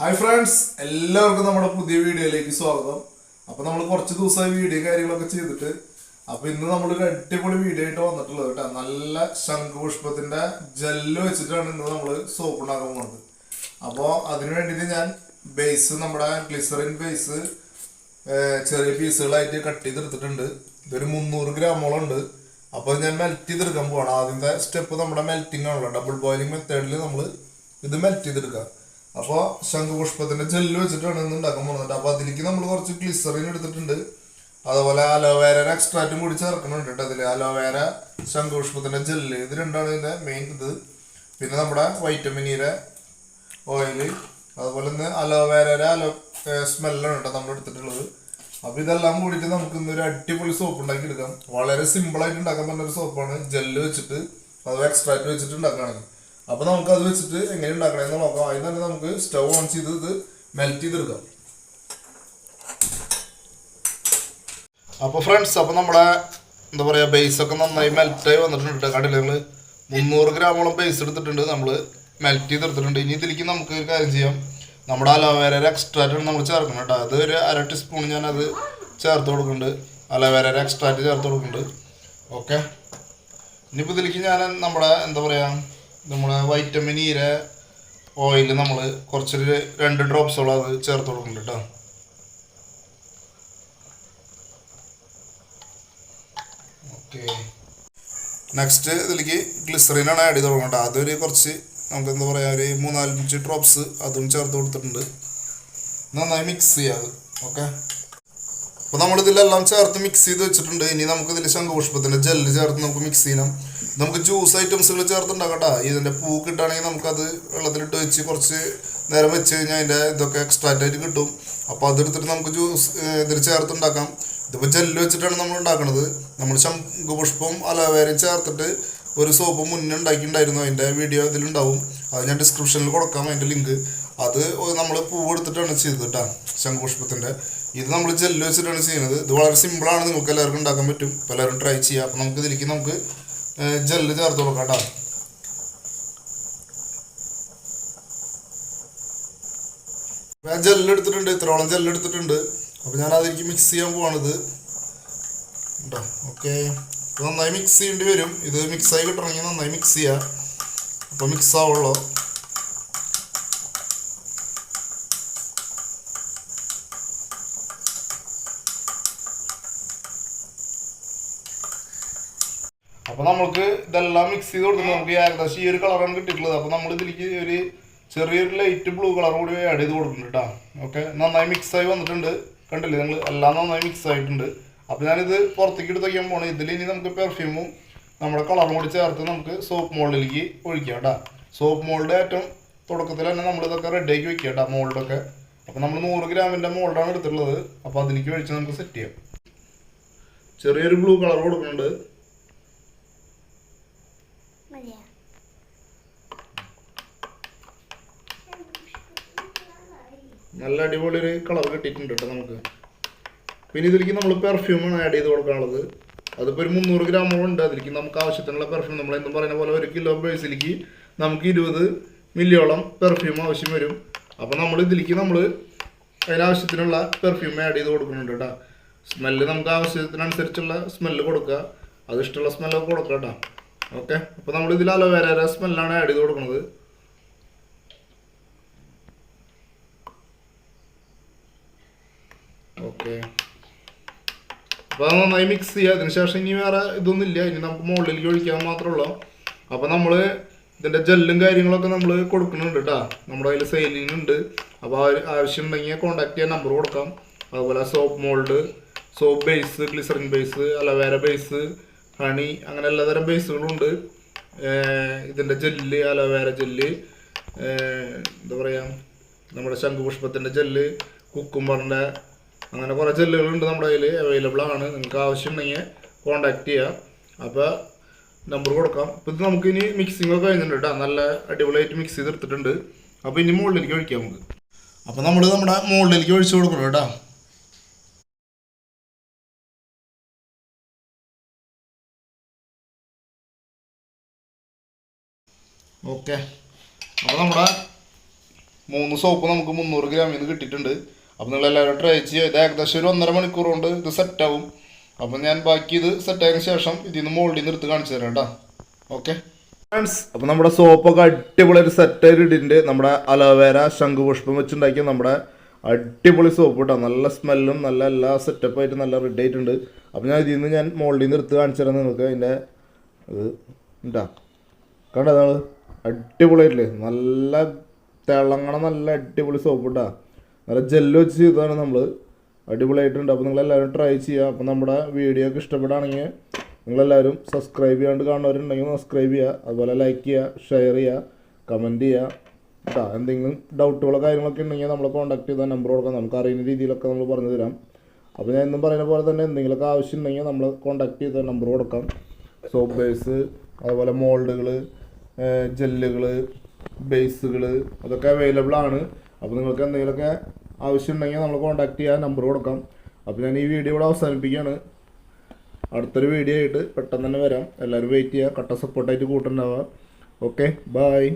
Hi friends എല്ലാവർക്കും നമ്മുടെ പുതിയ വീഡിയോയിലേക്ക് സ്വാഗതം. അപ്പൊ നമ്മൾ കുറച്ച് ദിവസമായി വീഡിയോ കാര്യങ്ങളൊക്കെ ചെയ്തിട്ട് അപ്പൊ ഇന്ന് നമ്മളൊരു അടിപൊളി വീഡിയോ ആയിട്ട് വന്നിട്ടുള്ളത് കേട്ടോ. നല്ല ശംഖുപുഷ്പത്തിന്റെ ജെല്ല് വെച്ചിട്ടാണ് ഇന്ന് നമ്മൾ സോപ്പ് ഉണ്ടാക്കാൻ പോകുന്നത്. അപ്പോൾ അതിനു വേണ്ടിയിട്ട് ഞാൻ ബേസ് നമ്മുടെ ഗ്ലിസറിൻ ബേസ് ചെറിയ പീസുകളായിട്ട് കട്ട് ചെയ്തെടുത്തിട്ടുണ്ട്. ഇതൊരു മുന്നൂറ് ഗ്രാമോളം ഉണ്ട്. അപ്പോൾ ഞാൻ മെൽറ്റ് ചെയ്തെടുക്കാൻ പോവാണ്. ആദ്യത്തെ സ്റ്റെപ്പ് നമ്മുടെ മെൽറ്റിംഗ് ആണല്ലോ. ഡബിൾ ബോയിലിംഗ് മെത്തേഡിൽ നമ്മൾ ഇത് മെൽറ്റ് ചെയ്തെടുക്കുക. അപ്പോൾ ശംഖുപുഷ്പത്തിന്റെ ജെല്ല് വെച്ചിട്ടാണ് ഇന്ന് ഉണ്ടാക്കാൻ പോകുന്നത് അപ്പോൾ അതിലേക്ക് നമ്മൾ കുറച്ച് ഗ്ലിസറിൻ എടുത്തിട്ടുണ്ട്. അതുപോലെ അലോവേര എക്സ്ട്രാറ്റും കൂടി ചേർക്കുന്നുണ്ട് കേട്ടോ അതിൽ അലോവേര ശംഖുപുഷ്പത്തിന്റെ ജെല്ല് ഇത് രണ്ടാണ് ഇതിന്റെ മെയിൻ ഇത്. പിന്നെ നമ്മുടെ വൈറ്റമിനിയുടെ ഓയിൽ അതുപോലെ തന്നെ അലോവേര അലോ സ്മെല്ലാണ് കേട്ടോ നമ്മൾ എടുത്തിട്ടുള്ളത്. അപ്പൊ ഇതെല്ലാം കൂടിയിട്ട് നമുക്ക് ഇന്ന് ഒരു അടിപൊളി സോപ്പ് ഉണ്ടാക്കി എടുക്കാം വളരെ സിമ്പിൾ ആയിട്ട് ഉണ്ടാക്കാൻ പറ്റുന്ന ഒരു സോപ്പാണ് ജെല്ല് വെച്ചിട്ട്. അഥവാ എക്സ്ട്രാക്ട് വെച്ചിട്ട് ഉണ്ടാക്കുകയാണെങ്കിൽ. അപ്പൊ നമുക്ക് അത് വെച്ചിട്ട് എങ്ങനെ ഉണ്ടാക്കണമെന്ന് നോക്കാം. അതിന് തന്നെ നമുക്ക് സ്റ്റവ് ഓൺ ചെയ്ത് ഇത് മെൽറ്റ് ചെയ്തെടുക്കാം. അപ്പോൾ ഫ്രണ്ട്സ് അപ്പോൾ നമ്മുടെ എന്താ പറയുക ബേസ് ഒക്കെ നന്നായി മെൽറ്റായി വന്നിട്ടുണ്ട് കണ്ടില്ല നിങ്ങൾ? മുന്നൂറ് ഗ്രാമോളം ബേസ് എടുത്തിട്ടുണ്ട് നമ്മൾ മെൽറ്റ് ചെയ്തെടുത്തിട്ടുണ്ട്. ഇനി ഇതിലേക്ക് നമുക്ക് ഒരു കാര്യം ചെയ്യാം. നമ്മുടെ അലോവേര എക്സ്ട്രാറ്റ് നമ്മൾ ചേർക്കണം കേട്ടോ. അത് ഒരു അര ടീസ്പൂൺ ഞാൻ അത് ചേർത്ത് കൊടുക്കുന്നുണ്ട്. അലോവേര എക്സ്ട്രാറ്റ് ചേർത്ത് കൊടുക്കുന്നുണ്ട്. ഓക്കെ ഇനിയിപ്പോൾ ഇതിലേക്ക് ഞാൻ നമ്മുടെ എന്താ പറയുക നമ്മുടെ വൈറ്റമിൻ ഈര ഓയിൽ നമ്മൾ കുറച്ചൊരു രണ്ട് ഡ്രോപ്സോളം അത് ചേർത്ത് കൊടുക്കുന്നുണ്ട് കേട്ടോ ഓക്കെ നെക്സ്റ്റ് ഇതിലേക്ക് ഗ്ലിസറിനാണ് ആഡ് ചെയ്ത് തുടങ്ങേണ്ടത് അതൊരു കുറച്ച് നമുക്ക് എന്താ പറയുക ഒരു മൂന്നാലഞ്ച് ഡ്രോപ്സ് അതും ചേർത്ത് കൊടുത്തിട്ടുണ്ട്. നന്നായി മിക്സ് ചെയ്യാം അത്. ഓക്കെ അപ്പോൾ നമ്മളിതിലെല്ലാം ചേർത്ത് മിക്സ് ചെയ്ത് വെച്ചിട്ടുണ്ട്. ഇനി നമുക്കിതിൽ ശംഖുപുഷ്പത്തിന്റെ ജെല്ല് ചേർത്ത് നമുക്ക് മിക്സ് ചെയ്യണം നമുക്ക് ജ്യൂസ് ഐറ്റംസുകൾ ചേർത്ത് ഉണ്ടാക്കട്ടെ ഇതിന്റെ പൂ കിട്ടുകയാണെങ്കിൽ നമുക്കത് വെള്ളത്തിലിട്ട് വെച്ച് കുറച്ച് നേരം വെച്ച് കഴിഞ്ഞാൽ അതിന്റെ ഇതൊക്കെ എക്സ്ട്രാക്റ്റ് ആയിട്ട് കിട്ടും. അപ്പോൾ അതെടുത്തിട്ട് നമുക്ക് ജ്യൂസ് ഇതിൽ ചേർത്തുണ്ടാക്കാം. ഇതിപ്പോൾ ജെല്ല് വെച്ചിട്ടാണ് നമ്മൾ ഉണ്ടാക്കുന്നത് നമ്മൾ ശംഖുപുഷ്പം അലവേരയും ചേർത്തിട്ട് ഒരു സോപ്പ് മുന്നേ ഉണ്ടാക്കിയിട്ടുണ്ടായിരുന്നു. അതിന്റെ വീഡിയോ ഇതിലുണ്ടാവും. അത് ഞാൻ ഡിസ്ക്രിപ്ഷനിൽ കൊടുക്കാം അതിന്റെ ലിങ്ക് അത് നമ്മൾ പൂവ് എടുത്തിട്ടാണ് ചെയ്തത് കേട്ടോ ശംഖുപുഷ്പത്തിന്റെ ഇത് നമ്മൾ ജെല്ല് വെച്ചിട്ടാണ് ചെയ്യുന്നത്. ഇത് വളരെ സിമ്പിളാണ് നിങ്ങൾക്ക് എല്ലാവർക്കും ഉണ്ടാക്കാൻ പറ്റും. എല്ലാവരും ട്രൈ ചെയ്യുക അപ്പോൾ നമുക്ക് ഇതിലേക്ക് നമുക്ക് ജെല്ല് ചേർത്ത് കൊടുക്കാം ഞാൻ ജെല്ലെടുത്തിട്ടുണ്ട് ഇത്രോളം ജെല്ലെടുത്തിട്ടുണ്ട് അപ്പോൾ ഞാൻ അതിലേക്ക് മിക്സ് ചെയ്യാൻ പോവാണിത്. കേട്ടോ ഓക്കെ നന്നായി മിക്സ് ചെയ്യേണ്ടി വരും. ഇത് മിക്സായി കിട്ടണമെങ്കിൽ നന്നായി മിക്സ് ചെയ്യുക അപ്പോൾ മിക്സ് ആവുള്ളൂ. അപ്പോൾ നമുക്ക് ഇതെല്ലാം മിക്സ് ചെയ്ത് കൊടുത്ത് നമുക്ക് ഏകദേശം ഈ ഒരു കളറാണ് കിട്ടിയിട്ടുള്ളത്. അപ്പോൾ നമ്മൾ ഇതിലേക്ക് ഒരു ചെറിയൊരു ലൈറ്റ് ബ്ലൂ കളർ കൂടി ആഡ് ചെയ്ത് കൊടുക്കുന്നുണ്ട് കേട്ടോ ഓക്കെ നന്നായി മിക്സ് ആയി വന്നിട്ടുണ്ട്. കണ്ടില്ലേ? നിങ്ങൾ എല്ലാം നന്നായി മിക്സ് ആയിട്ടുണ്ട്. അപ്പോൾ ഞാനിത് പുറത്തേക്ക് എടുത്ത് വയ്ക്കാൻ പോകണം ഇതിൽ ഇനി നമുക്ക് പെർഫ്യൂമും നമ്മുടെ കളറും കൂടി ചേർത്ത് നമുക്ക് സോപ്പ് മോൾഡിലേക്ക് ഒഴിക്കാം കേട്ടോ സോപ്പ് മോൾഡ് ഏറ്റവും തുടക്കത്തിൽ തന്നെ നമ്മൾ ഇതൊക്കെ റെഡിയാക്കി വെക്കുക കേട്ടോ മോൾഡൊക്കെ അപ്പോൾ നമ്മൾ നൂറ് ഗ്രാമിന്റെ മോൾഡാണ് എടുത്തിട്ടുള്ളത്. അപ്പോൾ അതിലേക്ക് ഒഴിച്ച് നമുക്ക് സെറ്റ് ചെയ്യാം. ചെറിയൊരു ബ്ലൂ കളർ കൊടുക്കുന്നുണ്ട്. നല്ല അടിപൊളി ഒരു കളർ കിട്ടിയിട്ടുണ്ട് കേട്ടോ നമുക്ക്. പിന്നെ ഇതിലേക്ക് നമ്മൾ പെർഫ്യൂമാണ് ആഡ് ചെയ്ത് കൊടുക്കാനുള്ളത്. അതിപ്പോൾ ഒരു മുന്നൂറ് ഗ്രാമോളം ഉണ്ട്. അതിലേക്ക് നമുക്ക് ആവശ്യത്തിനുള്ള പെർഫ്യൂം നമ്മൾ എന്നും പറയുന്ന പോലെ ഒരു കിലോ ബേസിലേക്ക് നമുക്ക് ഇരുപത് മില്ലിയോളം പെർഫ്യൂം ആവശ്യം വരും. അപ്പോൾ നമ്മൾ ഇതിലേക്ക് നമ്മൾ അതിനാവശ്യത്തിനുള്ള പെർഫ്യൂം ആഡ് ചെയ്ത് കൊടുക്കുന്നുണ്ട് കേട്ടോ. സ്മെല്ല് നമുക്ക് ആവശ്യത്തിനനുസരിച്ചുള്ള സ്മെല്ല് കൊടുക്കുക. അത് ഇഷ്ടമുള്ള സ്മെല്ലൊക്കെ കൊടുക്കുക കേട്ടോ. ഓക്കെ അപ്പോൾ നമ്മൾ ഇതിൽ അലോവേര സ്മെല്ലാണ് ആഡ് ചെയ്ത് കൊടുക്കുന്നത് ഓക്കെ അപ്പോൾ അത് നന്നായി മിക്സ് ചെയ്യുക അതിനുശേഷം ഇനി വേറെ ഇതൊന്നും ഇല്ല. ഇനി നമുക്ക് മുകളിലേക്ക് ഒഴിക്കാൻ മാത്രമേ ഉള്ളൂ അപ്പോൾ നമ്മൾ ഇതിന്റെ ജെല്ലും കാര്യങ്ങളൊക്കെ നമ്മൾ കൊടുക്കുന്നുണ്ട് കേട്ടോ നമ്മുടെ കയ്യിൽ ഉണ്ട്. അപ്പോൾ ആവശ്യം ഉണ്ടെങ്കിൽ കോൺടാക്ട് ചെയ്യാൻ നമ്പർ കൊടുക്കാം. അതുപോലെ soap mould soap base glycerin base aloe vera base honey അങ്ങനെ എല്ലാതരം ബേസുകളുണ്ട് ഇതിന്റെ ജെല്ല് അലവേര ജെല്ല് എന്താ പറയുക നമ്മുടെ ശംഖുപുഷ്പത്തിന്റെ ജെല്ല് കുക്കുംബറിന്റെ അങ്ങനെ കുറേ ജെല്ലുകളുണ്ട് നമ്മുടെ കയ്യിൽ അവൈലബിൾ ആണ്. നിങ്ങൾക്ക് ആവശ്യമുണ്ടെങ്കിൽ കോൺടാക്റ്റ് ചെയ്യുക അപ്പോൾ നമ്പർ കൊടുക്കാം. അപ്പോൾ ഇത് നമുക്ക് ഇനി മിക്സിംഗ് ഒക്കെ കഴിഞ്ഞിട്ടുണ്ട് കേട്ടോ. നല്ല അടിപൊളിയായിട്ട് മിക്സ് ചെയ്തെടുത്തിട്ടുണ്ട്. അപ്പോൾ ഇനി മുകളിലേക്ക് ഒഴിക്കാം നമുക്ക്. അപ്പോൾ നമ്മൾ നമ്മുടെ മുകളിലേക്ക് ഒഴിച്ചു കൊടുക്കണം കേട്ടോ. ഓക്കെ അപ്പോൾ നമ്മുടെ മൂന്ന് സോപ്പ് നമുക്ക് മുന്നൂറ് ഗ്രാമിൽ നിന്ന് കിട്ടിയിട്ടുണ്ട്. അപ്പം നിങ്ങൾ എല്ലാവരും ട്രൈ ചെയ്യുക. ഇത് ഏകദേശം ഒരു ഒന്നര മണിക്കൂർ കൊണ്ട് ഇത് സെറ്റാവും അപ്പം ഞാൻ ബാക്കി ഇത് സെറ്റായതിനു ശേഷം ഇതിൽ നിന്ന് മോൾഡിൽ നിന്ന് എടുത്ത് കാണിച്ചു തരാം കേട്ടോ. ഓക്കെ ഫ്രണ്ട്സ് അപ്പം നമ്മുടെ സോപ്പൊക്കെ അടിപൊളി ഒരു സെറ്റായിട്ട് ഇട്ടിട്ടുണ്ട്. നമ്മുടെ അലോവേര ശംഖുപുഷ്പം വെച്ചുണ്ടാക്കിയ നമ്മുടെ അടിപൊളി സോപ്പ് കേട്ടോ. നല്ല സ്മെല്ലും നല്ല എല്ലാ സെറ്റപ്പായിട്ട് നല്ല റെഡി ആയിട്ടുണ്ട്. അപ്പം ഞാൻ ഇതിൽ നിന്ന് ഞാൻ മോൾഡിൽ നിന്ന് എടുത്ത് കാണിച്ചു തരാം നിങ്ങൾക്ക്. അതിന്റെ ഇത് ഉണ്ടാ? കണ്ടതാണ് അടിപൊളിയായിട്ടില്ലേ? നല്ല തിളങ്ങണ നല്ല അടിപൊളി സോപ്പ് ഇട്ടാ നല്ല ജെല്ല് വെച്ച് ചെയ്തതാണ് നമ്മൾ അടിപൊളിയായിട്ടുണ്ട്. അപ്പോൾ നിങ്ങളെല്ലാവരും ട്രൈ ചെയ്യുക അപ്പോൾ നമ്മുടെ വീഡിയോ ഒക്കെ ഇഷ്ടപ്പെടുകയാണെങ്കിൽ നിങ്ങളെല്ലാവരും സബ്സ്ക്രൈബ് ചെയ്യാണ്ട് കാണുന്നവരുണ്ടെങ്കിൽ സബ്സ്ക്രൈബ് ചെയ്യുക അതുപോലെ ലൈക്ക് ചെയ്യുക ഷെയർ ചെയ്യുക കമന്റ് ചെയ്യുക കേട്ടോ എന്തെങ്കിലും ഡൗട്ടുകളോ കാര്യങ്ങളൊക്കെ ഉണ്ടെങ്കിൽ നമ്മളെ കോൺടാക്ട് ചെയ്താൽ നമ്പർ കൊടുക്കാം. നമുക്ക് അറിയുന്ന രീതിയിലൊക്കെ നമ്മൾ പറഞ്ഞു തരാം. അപ്പോൾ ഞാൻ എന്നും പറയുന്ന പോലെ തന്നെ എന്തെങ്കിലുമൊക്കെ ആവശ്യം ഉണ്ടെങ്കിൽ നമ്മൾ കോൺടാക്ട് ചെയ്താൽ നമ്പർ കൊടുക്കാം. സോപ്പ് ബേസ് അതുപോലെ മോൾഡുകൾ ജെല്ലുകൾ ബേസുകൾ അതൊക്കെ അവൈലബിൾ ആണ്. അപ്പോൾ നിങ്ങൾക്ക് എന്തെങ്കിലുമൊക്കെ ആവശ്യമുണ്ടെങ്കിൽ നമ്മൾ കോൺടാക്ട് ചെയ്യാൻ നമ്പർ കൊടുക്കാം. അപ്പോൾ ഞാൻ ഈ വീഡിയോ ഇവിടെ അവസാനിപ്പിക്കുകയാണ്. അടുത്തൊരു വീഡിയോ ആയിട്ട് പെട്ടെന്ന് തന്നെ വരാം. എല്ലാവരും വെയിറ്റ് ചെയ്യുക. കട്ട സപ്പോർട്ടായിട്ട് കൂട്ടുണ്ടാവുക. Okay bye